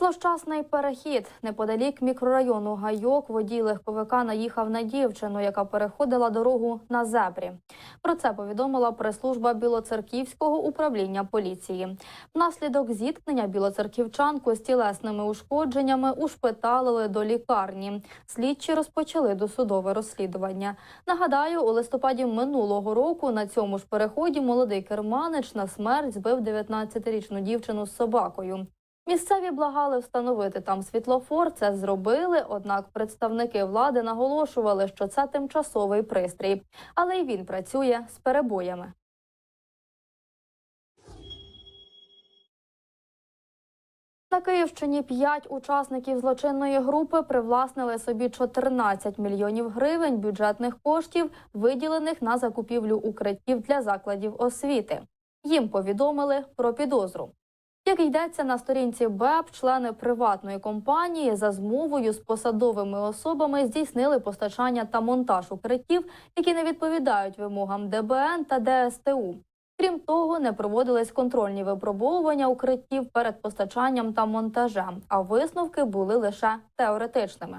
Злощасний перехід неподалік мікрорайону Гайок водій легковика наїхав на дівчину, яка переходила дорогу на зебрі. Про це повідомила прес-служба Білоцерківського управління поліції. Внаслідок зіткнення білоцерківчанку з тілесними ушкодженнями ушпиталили до лікарні. Слідчі розпочали досудове розслідування. Нагадаю, у листопаді минулого року на цьому ж переході молодий керманич на смерть збив 19-річну дівчину з собакою. Місцеві благали встановити там світлофор. Це зробили. Однак представники влади наголошували, що це тимчасовий пристрій, але й він працює з перебоями. На Київщині п'ять учасників злочинної групи привласнили собі 14 мільйонів гривень бюджетних коштів, виділених на закупівлю укриттів для закладів освіти. Їм повідомили про підозру. Як йдеться на сторінці БЕП, члени приватної компанії за змовою з посадовими особами здійснили постачання та монтаж укриттів, які не відповідають вимогам ДБН та ДСТУ. Крім того, не проводились контрольні випробовування укриттів перед постачанням та монтажем, а висновки були лише теоретичними.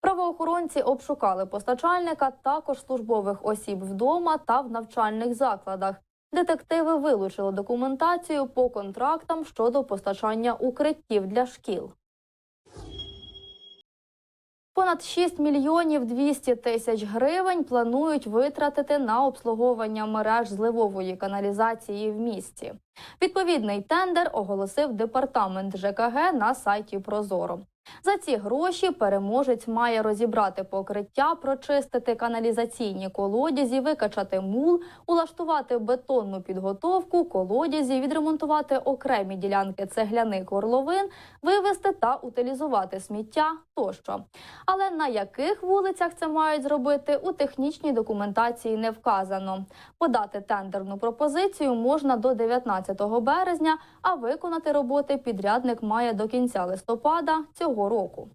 Правоохоронці обшукали постачальника, також службових осіб вдома та в навчальних закладах. Детективи вилучили документацію по контрактам щодо постачання укриттів для шкіл. Понад 6 мільйонів 200 тисяч гривень планують витратити на обслуговування мереж зливової каналізації в місті. Відповідний тендер оголосив департамент ЖКГ на сайті Прозоро. За ці гроші переможець має розібрати покриття, прочистити каналізаційні колодязі, викачати мул, улаштувати бетонну підготовку, колодязі, відремонтувати окремі ділянки цегляних горловин, вивезти та утилізувати сміття тощо. Але на яких вулицях це мають зробити у технічній документації не вказано. Подати тендерну пропозицію можна до 19 березня, а виконати роботи підрядник має до кінця листопада цього року.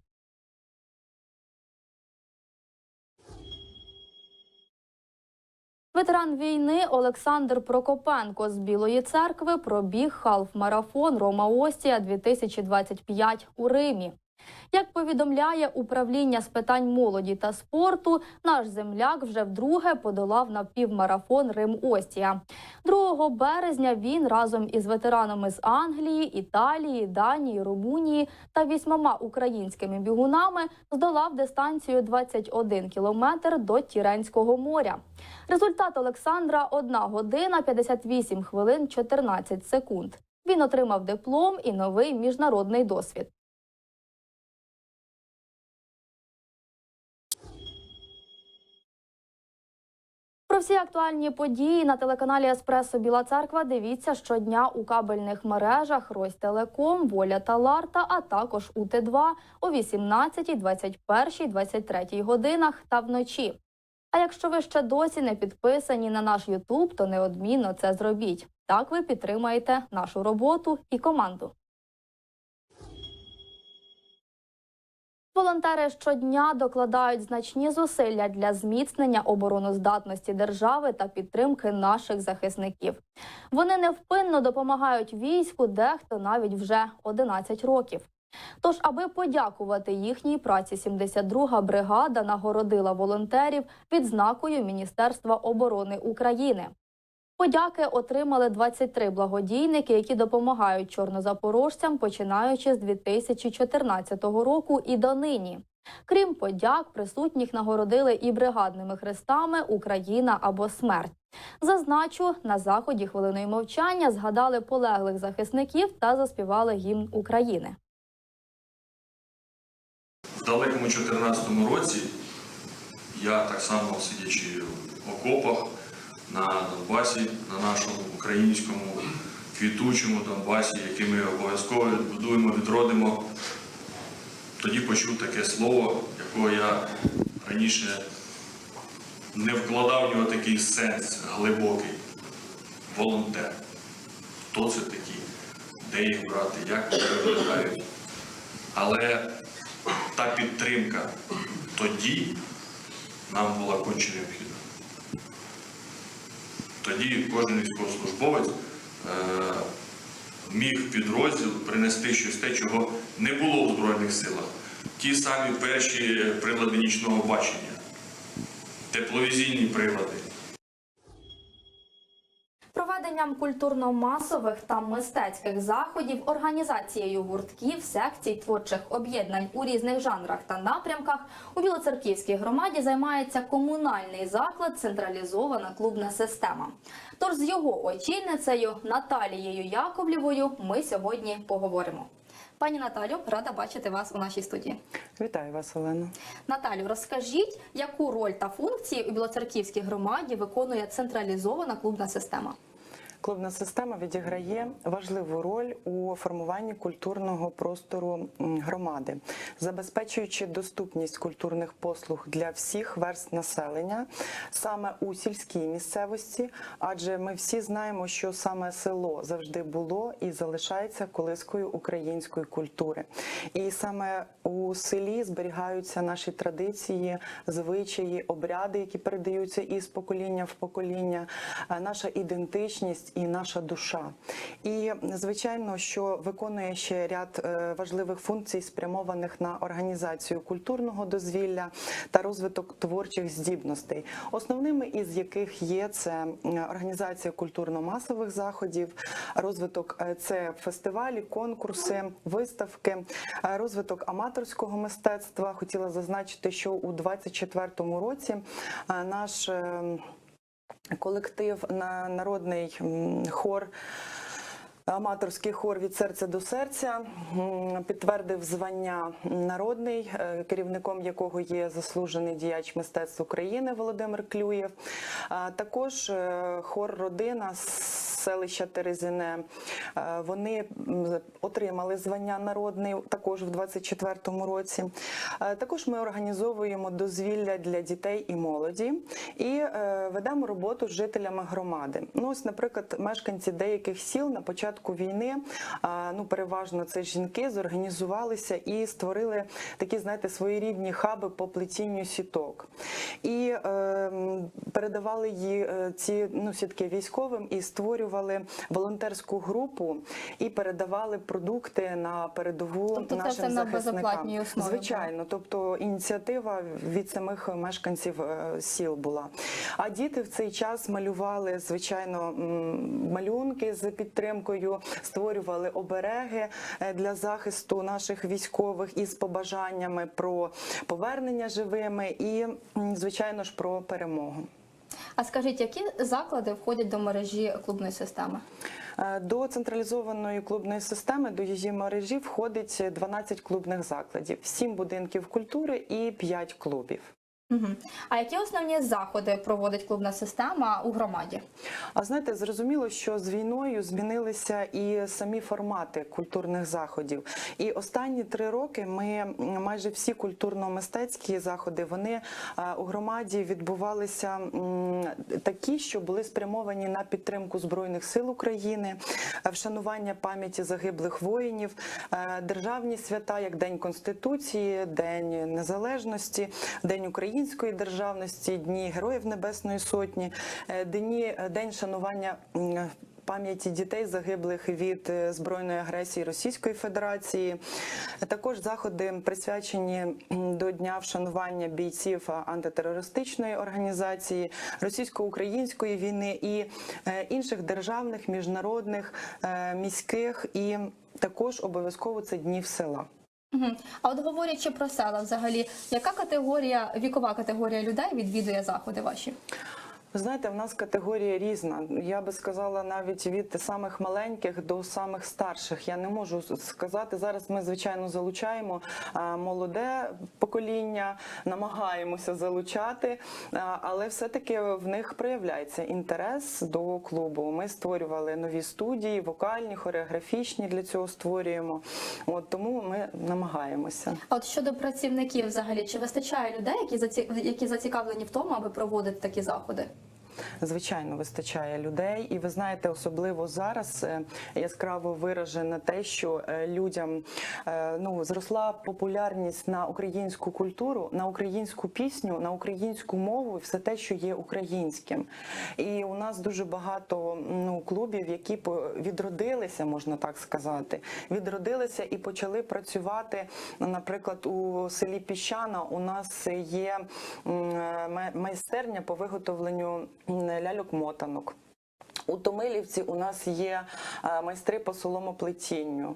Ветеран війни Олександр Прокопенко з Білої церкви пробіг халф-марафон Рома Остія 2025 у Римі. Як повідомляє управління з питань молоді та спорту, наш земляк вже вдруге подолав напівмарафон Рим Остія. 2 березня він разом із ветеранами з Англії, Італії, Данії, Румунії та вісьмома українськими бігунами здолав дистанцію 21 кілометр до Тіренського моря. Результат Олександра 1 година 58 хвилин 14 секунд. Він отримав диплом і новий міжнародний досвід. Всі актуальні події на телеканалі Еспресо Біла Церква дивіться щодня у кабельних мережах Ростелеком, Воля та Ларта, а також у Т2 о 18, 21, 23 годинах та вночі. А якщо ви ще досі не підписані на наш Ютуб, то неодмінно це зробіть. Так ви підтримаєте нашу роботу і команду. Волонтери щодня докладають значні зусилля для зміцнення обороноздатності держави та підтримки наших захисників. Вони невпинно допомагають війську, дехто навіть вже 11 років. Тож, аби подякувати їхній праці, 72-га бригада нагородила волонтерів відзнакою Міністерства оборони України. Подяки отримали 23 благодійники, які допомагають чорнозапорожцям, починаючи з 2014 року і донині. Крім подяк, присутніх нагородили і бригадними хрестами Україна або смерть. Зазначу, на заході хвилиною мовчання згадали полеглих захисників та заспівали гімн України. В далекому 2014 році я так само сидячи в окопах на Донбасі, на нашому українському квітучому Донбасі, який ми обов'язково відбудуємо, відродимо, тоді почув таке слово, якого я раніше не вкладав в нього такий сенс глибокий. Волонтер. Хто це такі? Де їх брати, як вони виглядають? Але та підтримка тоді нам була конче необхідна. Тоді кожен військовослужбовець е, міг підрозділ принести щось те, чого не було в Збройних силах. Ті самі перші прилади нічного бачення, тепловізійні прилади. Проведенням культурно-масових та мистецьких заходів, організацією гуртків, секцій, творчих об'єднань у різних жанрах та напрямках у Білоцерківській громаді займається комунальний заклад Централізована клубна система. Тож з його очільницею Наталією Яковлєвою ми сьогодні поговоримо. Пані Наталю, рада бачити вас у нашій студії. Вітаю вас, Олено. Наталю, розкажіть, яку роль та функції у Білоцерківській громаді виконує централізована клубна система? Клубна система відіграє важливу роль у формуванні культурного простору громади, забезпечуючи доступність культурних послуг для всіх верст населення саме у сільській місцевості, адже ми всі знаємо, що саме село завжди було і залишається колискою української культури. І саме у селі зберігаються наші традиції, звичаї, обряди, які передаються із покоління в покоління, е, наша ідентичність і наша душа. І звичайно, що виконує ще ряд е, важливих функцій, спрямованих на організацію культурного дозвілля та розвиток творчих здібностей, основними із яких є це організація культурно-масових заходів, розвиток е, це фестивалі, конкурси, виставки, е, розвиток аматорського мистецтва. Хотіла зазначити, що у 24-му році наш е, колектив на народний хор. Аматорський хор від серця до серця підтвердив звання народний, е, керівником якого є заслужений діяч мистецтв України Володимир Клюєв. Також е, хор родина селища Терезине. е, Вони отримали звання народний також в 24-му році. Е, Також ми організовуємо дозвілля для дітей і молоді і е, ведемо роботу з жителями громади. Ну ось, наприклад, мешканці деяких сіл на початку війни, ну переважно це жінки, зорганізувалися і створили такі, знаєте, своєрідні хаби по плетінню сіток. І е, передавали її ці ну, сітки військовим і створювали волонтерську групу і передавали продукти на передову Тобто це нашим все захисникам. безоплатній основі? Звичайно, тобто ініціатива від самих мешканців е, сіл була. А діти в цей час малювали звичайно малюнки з підтримкою, створювали обереги е, для захисту наших військових із побажаннями про повернення живими і, звичайно ж, про перемогу. А скажіть, які заклади входять до мережі клубної системи? Е, До централізованої клубної системи до її мережі входить 12 клубних закладів, 7 будинків культури і 5 клубів. А які основні заходи проводить клубна система у громаді? А знаєте, зрозуміло, що з війною змінилися і самі формати культурних заходів. І останні три роки ми майже всі культурно-мистецькі заходи вони у громаді відбувалися такі, що були спрямовані на підтримку збройних сил України, е, вшанування пам'яті загиблих воїнів, е, державні свята, як День Конституції, День Незалежності, День української державності, Дні Героїв Небесної Сотні, е, дні День шанування. Пам'яті дітей загиблих від е, збройної агресії Російської Федерації, також заходи присвячені до дня вшанування бійців антитерористичної організації, російсько-української війни і е, інших державних, міжнародних, е, міських і також обов'язково це днів села. А от говорячи про села, взагалі, яка категорія, вікова категорія людей відвідує заходи ваші? Ви знаєте, в нас категорія різна. Я би сказала навіть від самих маленьких до самих старших. Я не можу сказати. Зараз ми звичайно залучаємо молоде покоління, намагаємося залучати, але все-таки в них проявляється інтерес до клубу. Ми створювали нові студії, вокальні, хореографічні для цього створюємо. От тому ми намагаємося. От щодо працівників, взагалі, чи вистачає людей, які які зацікавлені в тому, аби проводити такі заходи? Звичайно вистачає людей. І ви знаєте, особливо зараз е, яскраво виражено те, що е, людям е, ну зросла популярність на українську культуру, на українську пісню, на українську мову, і все те, що є українським. І у нас дуже багато ну клубів, які відродилися, можна так сказати, відродилися і почали працювати. Наприклад, у селі Піщана у нас є майстерня по виготовленню ляльок-мотанок. У Томилівці у нас є е, майстри по соломоплетінню,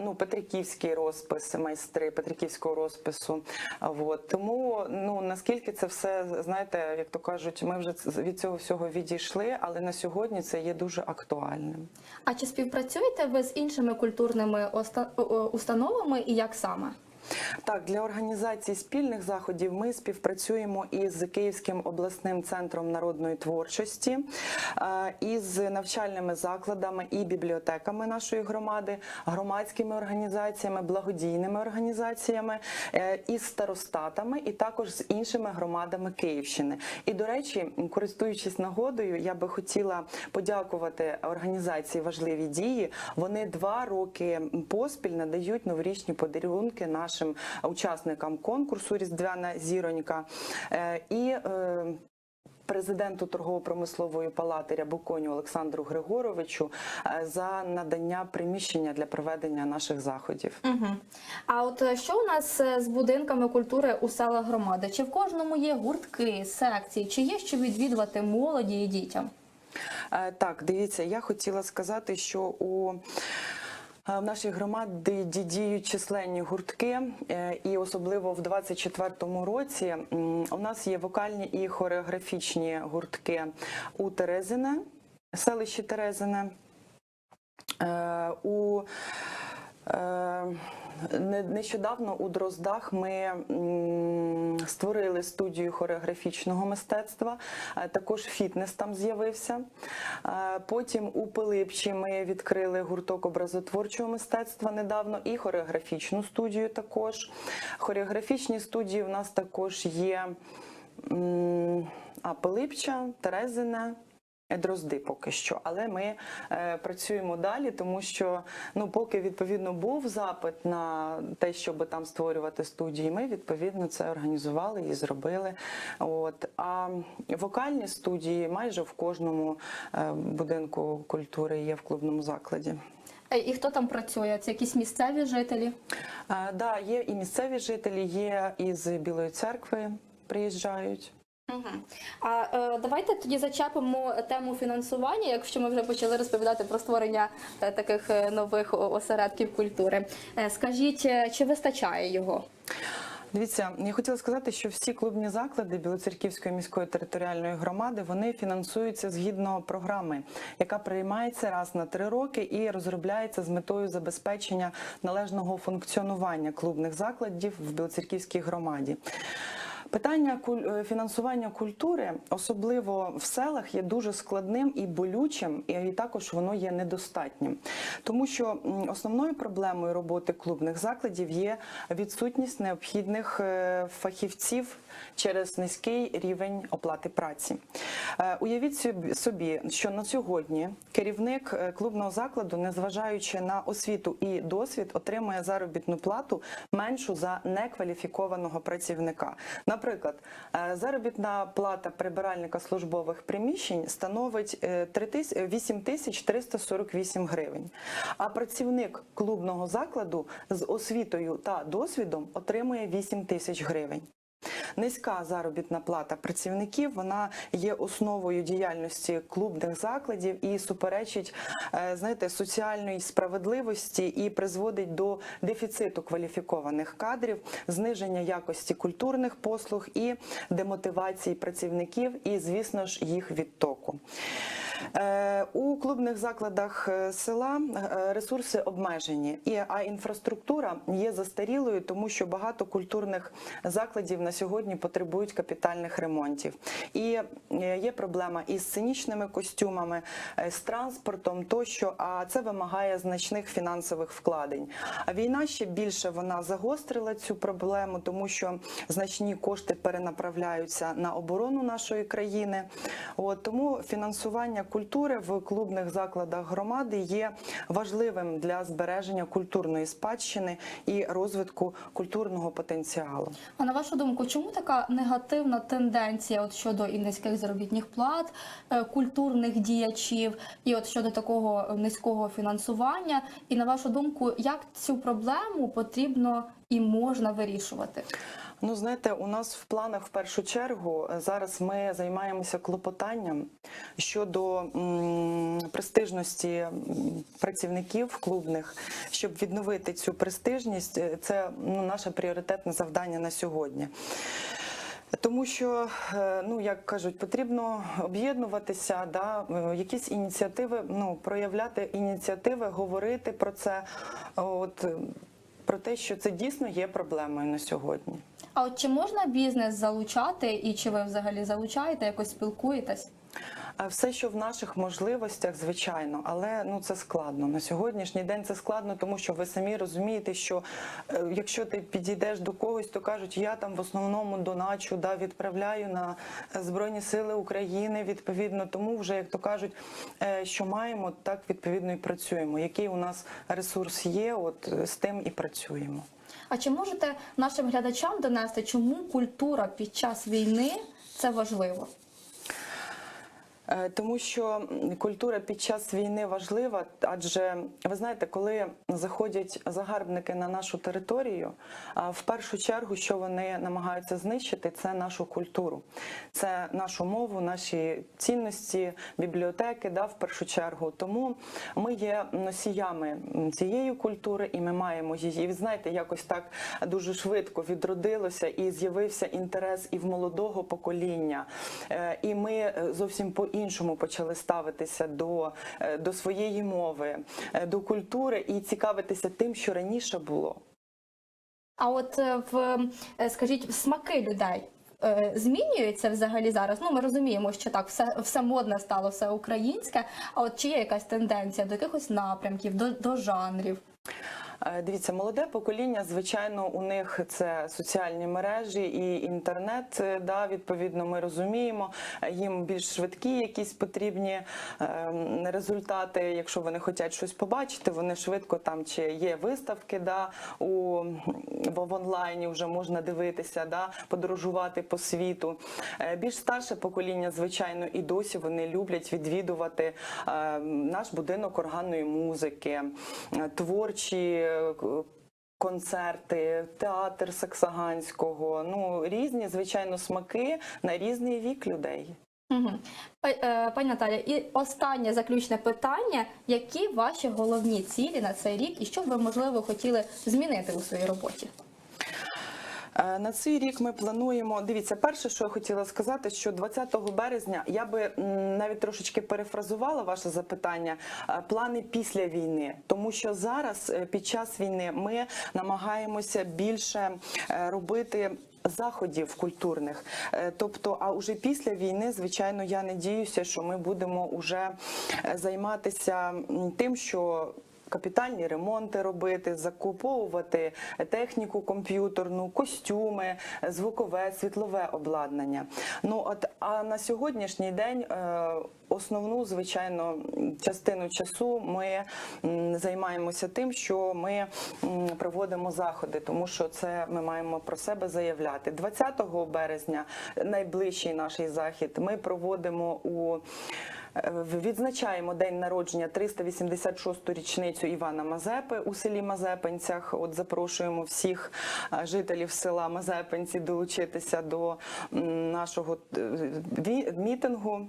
ну, Петриківський розпис, майстри Петриківського розпису. А, Вот. Тому ну, наскільки це все, знаєте, як то кажуть, ми вже від цього всього відійшли, але на сьогодні це є дуже актуальним. А чи співпрацюєте ви з іншими культурними установами і як саме? Так, для організації спільних заходів ми співпрацюємо із Київським обласним центром народної творчості, е, із навчальними закладами і бібліотеками нашої громади, громадськими організаціями, благодійними організаціями, е, із старостатами і також з іншими громадами Київщини. І до речі, користуючись нагодою, я би хотіла подякувати організації важливі дії. Вони два роки поспіль надають новорічні подарунки нашим учасникам конкурсу Різдвяна зіронька. Е, І е, Президенту торгово-промислової палати Рябоконю Олександру Григоровичу е, за надання приміщення для проведення наших заходів. Угу. А от що у нас з будинками культури у селах громади? Чи в кожному є гуртки, секції, чи є що відвідувати молоді і дітям? Так, дивіться, я хотіла сказати, що у в нашій громаді діють численні гуртки, е, і особливо в 24-му році у нас є вокальні і хореографічні гуртки у Терезине, селищі Терезине, е, у е, Нещодавно у Дроздах ми створили студію хореографічного мистецтва. Також фітнес там з'явився. Потім у Пилипчі ми відкрили гурток образотворчого мистецтва недавно і хореографічну студію також. Хореографічні студії у нас також є а, Пилипча, Терезине. Дрозди поки що, але ми е, працюємо далі, тому що ну поки відповідно був запит на те, щоб там створювати студії, ми відповідно це організували і зробили. От а вокальні студії майже в кожному е, будинку культури є в клубному закладі. Е, І хто там працює? Це якісь місцеві жителі? Е, да, є і місцеві жителі, є із Білої церкви приїжджають. Угу. А е, давайте тоді зачепимо тему фінансування, якщо ми вже почали розповідати про створення е, таких е, нових о- осередків культури. Е, скажіть, е, чи вистачає його? Дивіться, я хотіла сказати, що всі клубні заклади Білоцерківської міської територіальної громади вони фінансуються згідно програми, яка приймається раз на три роки і розробляється з метою забезпечення належного функціонування клубних закладів в Білоцерківській громаді. Питання е, фінансування культури, особливо в селах, є дуже складним і болючим, і також воно є недостатнім, тому що основною проблемою роботи клубних закладів є відсутність необхідних е, фахівців через низький рівень оплати праці. Е, Уявіть собі- що на сьогодні керівник клубного закладу, незважаючи на освіту і досвід, отримує заробітну плату меншу за некваліфікованого працівника. Наприклад, е, заробітна плата прибиральника службових приміщень становить е, 3 тис- е, 8348 гривень. А працівник клубного закладу з освітою та досвідом отримує 8 тисяч гривень. Низька заробітна плата працівників вона є основою діяльності клубних закладів і суперечить е, знаєте, соціальної справедливості і призводить до дефіциту кваліфікованих кадрів, зниження якості культурних послуг і демотивації працівників, і, звісно ж, їх відтоку. Е, У клубних закладах е, села ресурси обмежені, а інфраструктура є застарілою, тому що багато культурних закладів на на сьогодні потребують капітальних ремонтів. І е, є проблема із сценічними костюмами, е, з транспортом тощо. А це вимагає значних фінансових вкладень. А війна ще більше вона загострила цю проблему, тому що значні кошти перенаправляються на оборону нашої країни. От тому фінансування культури в клубних закладах громади є важливим для збереження культурної спадщини і розвитку культурного потенціалу. А на вашу думку, чому така негативна тенденція от щодо і низьких заробітних плат, е, культурних діячів, і от щодо такого низького фінансування? І на вашу думку, як цю проблему потрібно і можна вирішувати? Ну, знаєте, у нас в планах в першу чергу е, зараз ми займаємося клопотанням щодо м, престижності працівників клубних, щоб відновити цю престижність. Е, Це ну, наше пріоритетне завдання на сьогодні. Тому що, е, ну як кажуть, потрібно об'єднуватися, да, якісь ініціативи, ну проявляти ініціативи, говорити про це, от про те, що це дійсно є проблемою на сьогодні. А от чи можна бізнес залучати, і чи ви взагалі залучаєте, якось спілкуєтесь? А Все, що в наших можливостях, звичайно, але ну це складно на сьогоднішній день. Це складно, тому що ви самі розумієте, що е, якщо ти підійдеш до когось, то кажуть, я там в основному доначу, да відправляю на збройні сили України. Відповідно, тому вже як то кажуть, е, що маємо, так відповідно і працюємо. Який у нас ресурс є, от е, з тим і працюємо. А чи можете нашим глядачам донести, чому культура під час війни це важливо? Е, Тому що культура під час війни важлива, адже ви знаєте, коли заходять загарбники на нашу територію, в першу чергу, що вони намагаються знищити, це нашу культуру, це нашу мову, наші цінності, бібліотеки, да, в першу чергу. Тому ми є носіями цієї культури, і ми маємо її. Ви знаєте, якось так дуже швидко відродилося і з'явився інтерес і в молодого покоління. Е, І ми е, зовсім по-іншому почали ставитися до, е, до своєї мови, е, до культури і цікавитися тим, що раніше було. А от е, в скажіть, смаки людей змінюються взагалі зараз? Ну ми розуміємо, що так, все, все модне стало, все українське. А от чи є якась тенденція до якихось напрямків, до, до жанрів? Е, Дивіться, молоде покоління, звичайно, у них це соціальні мережі і інтернет. е, Да, відповідно, ми розуміємо. Е, Їм більш швидкі якісь потрібні ем, результати. Якщо вони хочуть щось побачити, вони швидко там чи є виставки, да, у в, онлайні вже можна дивитися, да, подорожувати по світу. Більш старше покоління, звичайно, і досі вони люблять відвідувати е, наш будинок органної музики, творчі. Концерти, театр Саксаганського, ну різні, звичайно, смаки на різний вік людей. Угу. Пані Наталя, і останнє заключне питання: які ваші головні цілі на цей рік, і що б ви можливо хотіли змінити у своїй роботі? Е, На цей рік ми плануємо. Дивіться, перше, що я хотіла сказати, що 20 березня я би навіть трошечки перефразувала ваше запитання. е, Плани після війни, тому що зараз е, під час війни ми намагаємося більше робити. Заходів культурних, тобто, а уже після війни, звичайно, я надіюся, що ми будемо уже займатися тим, що капітальні ремонти робити, закуповувати техніку комп'ютерну, костюми, звукове, світлове обладнання. Ну от а на сьогоднішній день е, основну, звичайно, частину часу ми займаємося тим, що ми проводимо заходи, тому що це ми маємо про себе заявляти. 20 березня найближчий наш захід ми проводимо у Відзначаємо день народження 386-ту річницю Івана Мазепи у селі Мазепенцях. От запрошуємо всіх е, жителів села Мазепенці долучитися до нашого е, мітингу.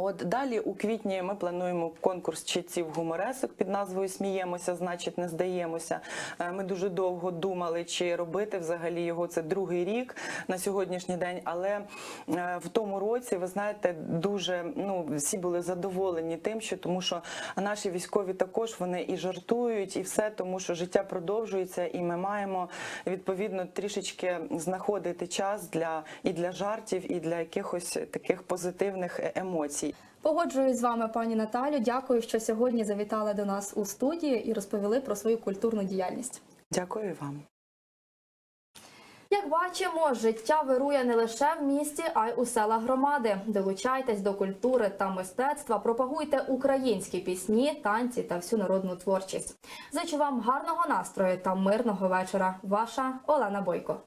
От далі у квітні ми плануємо конкурс читців гуморесок під назвою Сміємося, значить не здаємося. Е, Ми дуже довго думали, чи робити взагалі його. Це другий рік на сьогоднішній день. Але е, в тому році, ви знаєте, дуже ну всі були задоволені тим, що тому що наші військові також вони і жартують, і все, тому що життя продовжується, і ми маємо відповідно трішечки знаходити час для і для жартів, і для якихось таких позитивних е- емоцій. Погоджуюсь з вами, пані Наталю. Дякую, що сьогодні завітали до нас у студії і розповіли про свою культурну діяльність. Дякую вам. Як бачимо, життя вирує не лише в місті, а й у селах громади. Долучайтесь до культури та мистецтва, пропагуйте українські пісні, танці та всю народну творчість. Зичу вам гарного настрою та мирного вечора. Ваша Олена Бойко.